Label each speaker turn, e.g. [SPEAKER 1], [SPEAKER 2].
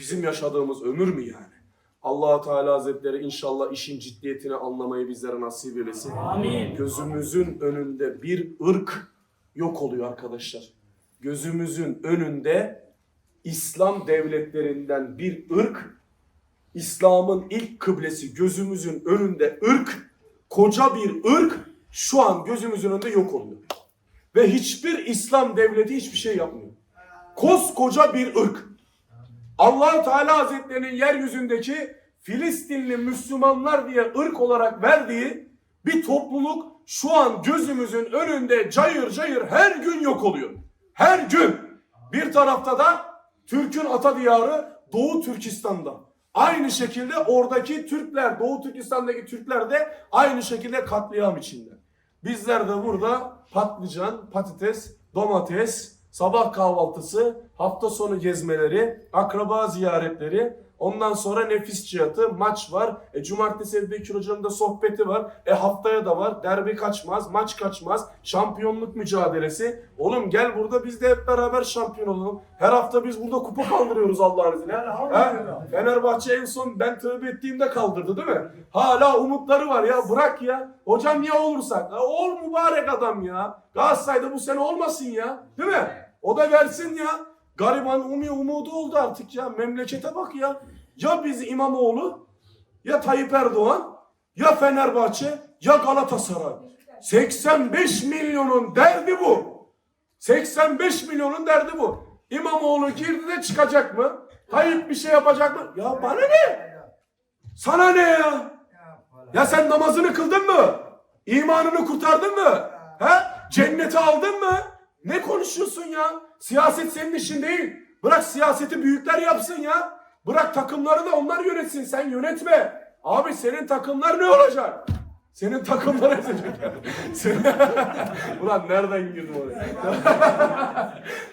[SPEAKER 1] Bizim yaşadığımız ömür mü yani? allah Teala Hazretleri inşallah işin ciddiyetini anlamayı bizlere nasip eylesin.
[SPEAKER 2] Amin.
[SPEAKER 1] Gözümüzün önünde bir ırk yok oluyor arkadaşlar. Gözümüzün önünde İslam devletlerinden bir ırk, İslam'ın ilk kıblesi gözümüzün önünde ırk, koca bir ırk şu an gözümüzün önünde yok oluyor. Ve hiçbir İslam devleti hiçbir şey yapmıyor. Koskoca bir ırk. Allah Teala Hazretlerinin yeryüzündeki Filistinli Müslümanlar diye ırk olarak verdiği bir topluluk şu an gözümüzün önünde cayır cayır her gün yok oluyor. Her gün. Bir tarafta da Türk'ün ata diyarı Doğu Türkistan'da. Aynı şekilde oradaki Türkler, Doğu Türkistan'daki Türkler de aynı şekilde katliam içinde. Bizler de burada patlıcan, patates, domates, sabah kahvaltısı, hafta sonu gezmeleri, akraba ziyaretleri, ondan sonra nefis cihatı, maç var. E, cumartesi Ebu Bekir Hoca'nın da sohbeti var. E haftaya da var. Derbi kaçmaz, maç kaçmaz. Şampiyonluk mücadelesi. Oğlum gel burada biz de hep beraber şampiyon olalım. Her hafta biz burada kupa kaldırıyoruz Allah'ın izniyle. Ha? Fenerbahçe en son ben tövbe ettiğimde kaldırdı değil mi? Hala umutları var ya bırak ya. Hocam ya olursak? Ya ol mübarek adam ya. Galatasaray'da bu sene olmasın ya. Değil mi? O da versin ya. Gariban umi umudu oldu artık ya. Memlekete bak ya. Ya biz İmamoğlu ya Tayyip Erdoğan ya Fenerbahçe ya Galatasaray. 85 milyonun derdi bu. 85 milyonun derdi bu. İmamoğlu girdi de çıkacak mı? Tayyip bir şey yapacak mı? Ya bana ne? Sana ne ya? Ya sen namazını kıldın mı? İmanını kurtardın mı? He? Cenneti aldın mı? Konuşuyorsun ya? Siyaset senin işin değil. Bırak siyaseti büyükler yapsın ya. Bırak takımları da onlar yönetsin. Sen yönetme. Abi senin takımlar ne olacak? Senin takımlar ezecek. Sen- Ulan nereden girdim oraya?